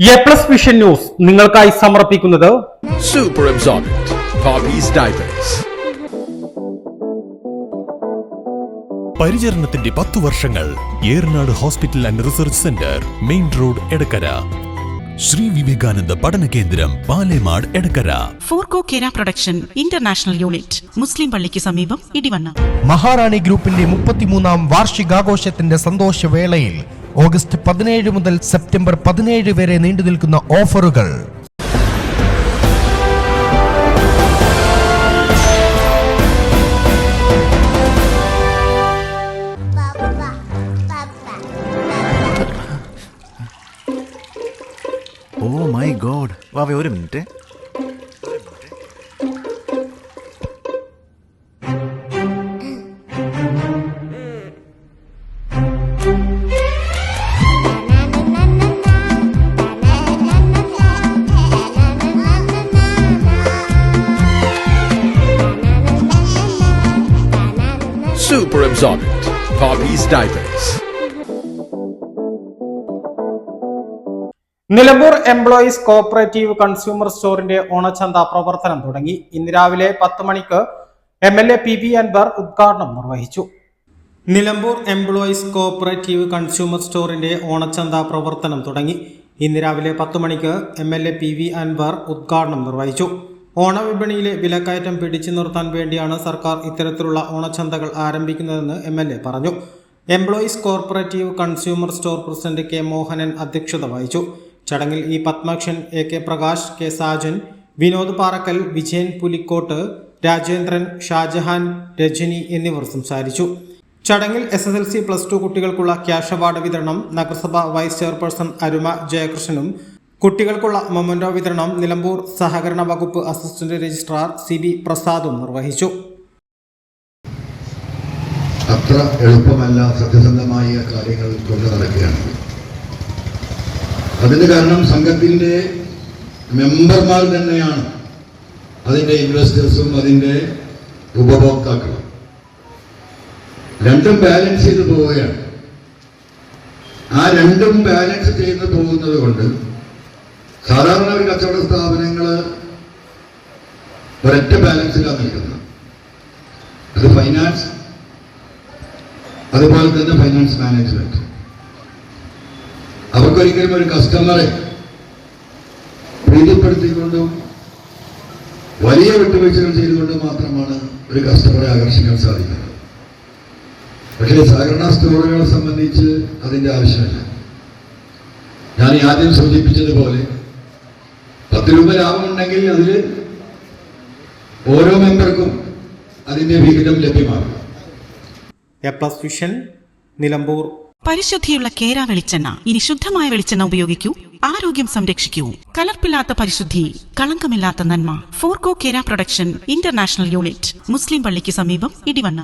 A plus vision news നിങ്ങൾക്കായി സമർപ്പിക്കുന്നത് super. പരിചരണത്തിന്റെ പത്തു വർഷങ്ങൾ Eranad hospital and research centre main road Edakkara. Shri Vivekananda പഠന കേന്ദ്രം Palemad Edakkara. Forco Kera production international unit മുസ്ലിം പള്ളിക്ക് സമീപം ഇടിവണ്ണ. മഹാറാണി ഗ്രൂപ്പിന്റെ മുപ്പത്തിമൂന്നാം വാർഷികാഘോഷത്തിന്റെ സന്തോഷവേളയിൽ ഓഗസ്റ്റ് പതിനേഴ് മുതൽ സെപ്റ്റംബർ പതിനേഴ് വരെ നീണ്ടു നിൽക്കുന്ന ഓഫറുകൾ. ഓ മൈ ഗോഡ് വാവേ ഒരു minute. Super absorbent. Poppy's diapers. Nilambur employees cooperative consumer സ്റ്റോറിന്റെ ഓണച്ചന്ത പ്രവർത്തനം തുടങ്ങി ഇന്ന് രാവിലെ പത്ത് മണിക്ക് M L A P V Anvar ഉദ്ഘാടനം നിർവഹിച്ചു നിലമ്പൂർ എംപ്ലോയീസ് കോഓപ്പറേറ്റീവ് കൺസ്യൂമർ സ്റ്റോറിന്റെ ഓണച്ചന്ത പ്രവർത്തനം തുടങ്ങി ഇന്ന് രാവിലെ പത്ത് മണിക്ക് M L A P V Anvar ഉദ്ഘാടനം നിർവഹിച്ചു ഓണവിപണിയിലെ വിലക്കയറ്റം പിടിച്ചു നിർത്താൻ വേണ്ടിയാണ് സർക്കാർ ഇത്തരത്തിലുള്ള ഓണച്ചന്തകൾ ആരംഭിക്കുന്നതെന്ന് എം എൽ എ പറഞ്ഞു. Employees cooperative consumer store president K Mohanan അധ്യക്ഷത വഹിച്ചു. ചടങ്ങിൽ E Padmakshan A K Prakash K Sajan Vinod Parakkal Vijayan Pulikkottu Rajendran Shajahan Rajani എന്നിവർ സംസാരിച്ചു. ചടങ്ങിൽ S S L C plus two കുട്ടികൾക്കുള്ള ക്യാഷ് അവാർഡ് വിതരണം നഗരസഭ വൈസ് ചെയർപേഴ്സൺ അരുമ ജയകൃഷ്ണനും കുട്ടികൾക്കുള്ള മൊമന്റോ വിതരണം നിലമ്പൂർ സഹകരണ വകുപ്പ് അസിസ്റ്റന്റ് രജിസ്ട്രാർ സി ബി പ്രസാദും നിർവഹിച്ചു. അത്ര എളുപ്പമല്ല സത്യസന്ധമായ കാര്യങ്ങൾ കൊണ്ട് നടക്കുകയാണ്. അതിന് കാരണം സംഘത്തിന്റെ മെമ്പർമാർ തന്നെയാണ് അതിന്റെ ഇൻവെസ്റ്റേഴ്സും അതിന്റെ ഉപഭോക്താക്കളും. രണ്ടും ബാലൻസ് ചെയ്ത് പോവുകയാണ്. ആ രണ്ടും ബാലൻസ് ചെയ്ത് പോകുന്നത് കൊണ്ട് സാധാരണ ഒരു കച്ചവട സ്ഥാപനങ്ങൾ ഒരൊറ്റ ബാലൻസിലാണ് നിൽക്കുന്നത്. അത് ഫൈനാൻസ് അതുപോലെ തന്നെ ഫൈനാൻസ് മാനേജ്മെന്റ് അവർക്കൊരിക്കലും ഒരു കസ്റ്റമറെ പ്രീതിപ്പെടുത്തിക്കൊണ്ടും വലിയ വിട്ടുവീഴ്ചകൾ ചെയ്തുകൊണ്ടും മാത്രമാണ് ഒരു കസ്റ്റമറെ ആകർഷിക്കാൻ സാധിക്കുന്നത്. പക്ഷേ സഹകരണ സ്റ്റോറുകളെ സംബന്ധിച്ച് അതിന്റെ ആവശ്യമില്ല. ഞാൻ ആദ്യം സൂചിപ്പിച്ചതുപോലെ പത്ത് രൂപ ലാഭമുണ്ടെങ്കിൽ അതിൽ ഓരോ മെമ്പർക്കും അതിന്റെ വിഹിതം ലഭ്യമാകും. A plus vision Nilambur. പരിശുദ്ധിയുള്ള Kera വെളിച്ചെണ്ണ ഇനി ശുദ്ധമായ വെളിച്ചെണ്ണ ഉപയോഗിക്കൂ. ആരോഗ്യം സംരക്ഷിക്കൂ. കലർപ്പില്ലാത്ത പരിശുദ്ധി കളങ്കമില്ലാത്ത നന്മ. Forco Kera production international unit മുസ്ലിം പള്ളിക്ക് സമീപം ഇടിവണ്ണ.